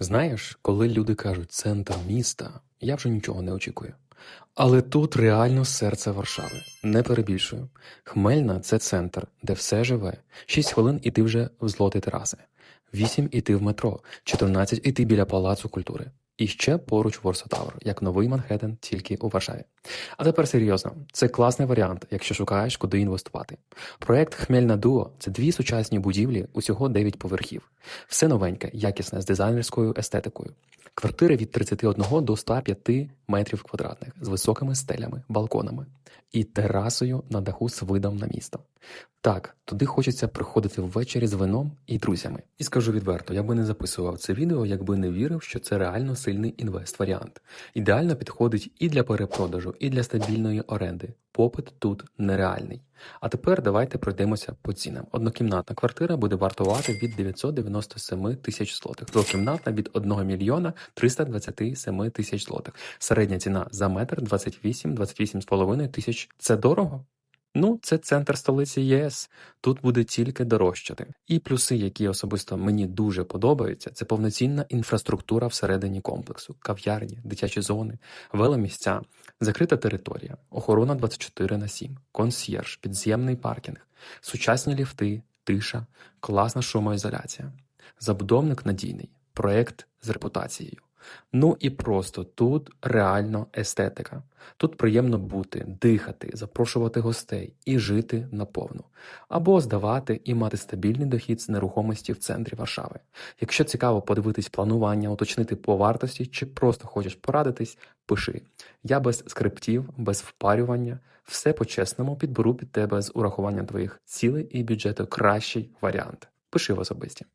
Знаєш, коли люди кажуть центр міста, я вже нічого не очікую. Але тут реально серце Варшави. Не перебільшую. Хмельна це центр, де все живе. Шість хвилин і ти вже в злоти тераси. Вісім іти в метро, 14 іти біля палацу культури. І ще поруч Ворса Тавер, як новий Манхеттен, тільки у Варшаві. А тепер серйозно, це класний варіант, якщо шукаєш, куди інвестувати. Проект Хмельна Дуо це дві сучасні будівлі, усього 9 поверхів. Все новеньке, якісне з дизайнерською естетикою. Квартири від 31 до 105 метрів квадратних з високими стелями, балконами і терасою на даху з видом на місто. Так, туди хочеться приходити ввечері з вином і друзями. І скажу відверто, я би не записував це відео, якби не вірив, що це реально сильний інвест-варіант. Ідеально підходить і для перепродажу, і для стабільної оренди. Попит тут нереальний. А тепер давайте пройдемося по цінам. Однокімнатна квартира буде вартувати від 997 тисяч злотих, двокімнатна від 1 мільйона 327 тисяч злотих. Середня ціна за метр 28-28,5 тисяч. Це дорого? Ну, це центр столиці ЄС. Тут буде тільки дорожчати. І плюси, які особисто мені дуже подобаються, це повноцінна інфраструктура всередині комплексу, кав'ярні, дитячі зони, веломісця, закрита територія, охорона 24 на 7, консьєрж, підземний паркінг, сучасні ліфти, тиша, класна шумоізоляція. Забудовник надійний, проект з репутацією. Ну і просто тут реально естетика. Тут приємно бути, дихати, запрошувати гостей і жити наповну. Або здавати і мати стабільний дохід з нерухомості в центрі Варшави. Якщо цікаво подивитись планування, уточнити по вартості чи просто хочеш порадитись, пиши. Я без скриптів, без впарювання, все по-чесному підберу під тебе з урахуванням твоїх цілей і бюджету кращий варіант. Пиши в особисті.